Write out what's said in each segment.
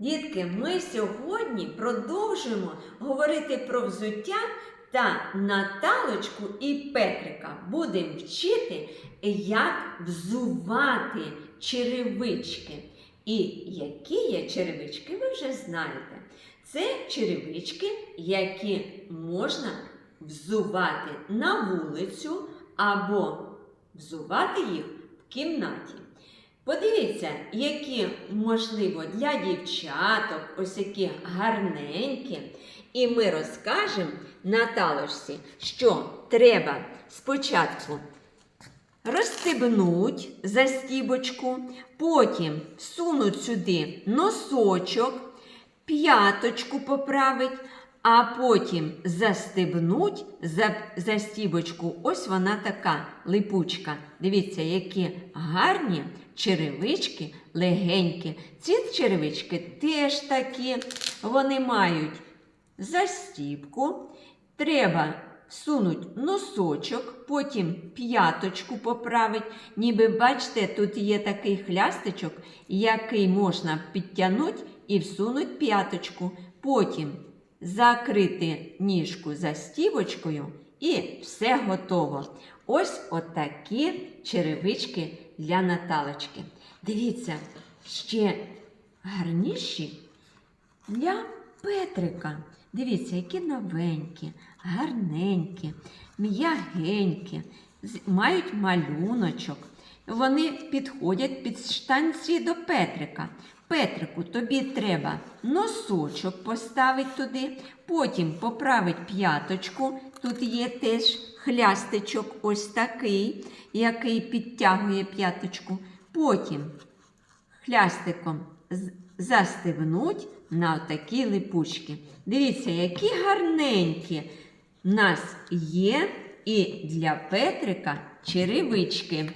Дітки, ми сьогодні продовжуємо говорити про взуття та Наталочку і Петрика будемо вчити, як взувати черевички. І які є черевички, ви вже знаєте. Це черевички, які можна взувати на вулицю або взувати їх в кімнаті. Подивіться, які, можливо, для дівчаток, ось які гарненькі. І ми розкажемо Наталочці, що треба спочатку розстебнуть застібочку, потім сунуть сюди носочок, п'яточку поправить, а потім застебнуть за, застібочку. Ось вона така липучка. Дивіться, які гарні черевички легенькі. Ці черевички теж такі, вони мають застібку. Треба сунуть носочок, потім п'яточку поправить. Ніби бачите, тут є такий хлястичок, який можна підтягнути і всунуть п'яточку. Потім закрити ніжку застібочкою і все готово. Ось отакі черевички для Наталочки. Дивіться, ще гарніші для Петрика. Дивіться, які новенькі, гарненькі, м'ягенькі, мають малюночок. Вони підходять під штанці до Петрика. Петрику, тобі треба носочок поставити туди, потім поправить п'яточку. Тут є теж хлястичок ось такий, який підтягує п'яточку. Потім хлястиком застебнуть на такі липучки. Дивіться, які гарненькі в нас є і для Петрика черевички.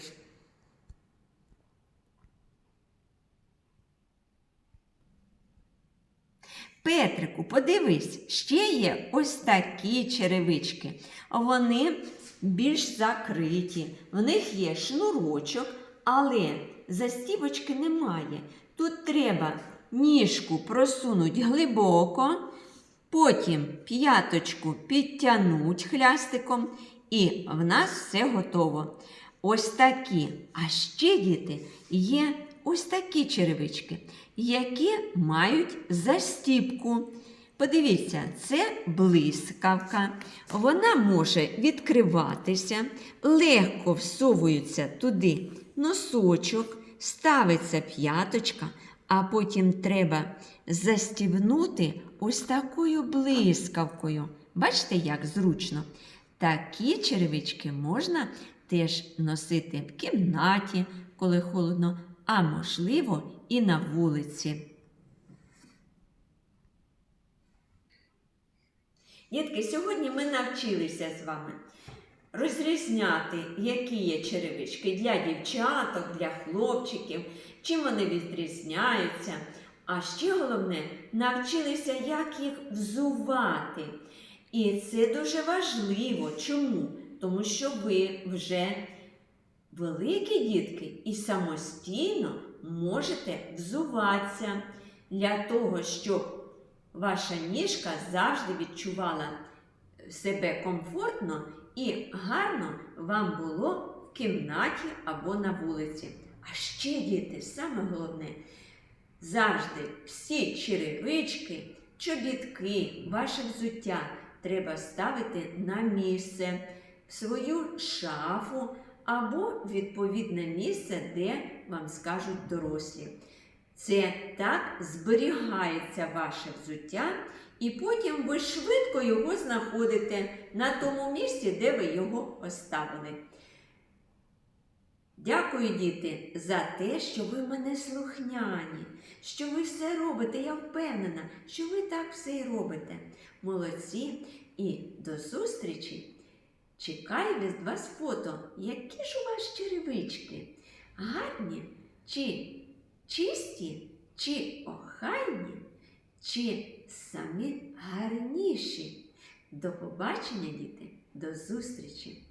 Петрику, подивись, ще є ось такі черевички. Вони більш закриті, в них є шнурочок, але застібочки немає. Тут треба ніжку просунути глибоко, потім п'яточку підтягнуть хлястиком, і в нас все готово. Ось такі. А ще, діти, є ось такі черевички, які мають застіпку. Подивіться, це блискавка. Вона може відкриватися, легко всовується туди носочок, ставиться п'яточка, а потім треба застібнути ось такою блискавкою. Бачите, як зручно? Такі черевички можна теж носити в кімнаті, коли холодно, а можливо і на вулиці. Дітки, сьогодні ми навчилися з вами розрізняти, які є черевички для дівчаток, для хлопчиків, чим вони відрізняються. А ще головне, навчилися, як їх взувати. І це дуже важливо. Чому? Тому що ви вже великі дітки і самостійно можете взуватися для того, щоб ваша ніжка завжди відчувала себе комфортно і гарно вам було в кімнаті або на вулиці. А ще, діти, саме головне, завжди всі черевички, чобітки, ваше взуття треба ставити на місце, в свою шафу або відповідне місце, де вам скажуть дорослі. Це так зберігається ваше взуття, і потім ви швидко його знаходите на тому місці, де ви його оставили. Дякую, діти, за те, що ви мене слухняні, що ви все робите. Я впевнена, що ви так все і робите. Молодці і до зустрічі! Чекаю від вас фото, які ж у вас черевички? Гарні чи чисті, чи охайні, чи самі гарніші? До побачення, діти, до зустрічі!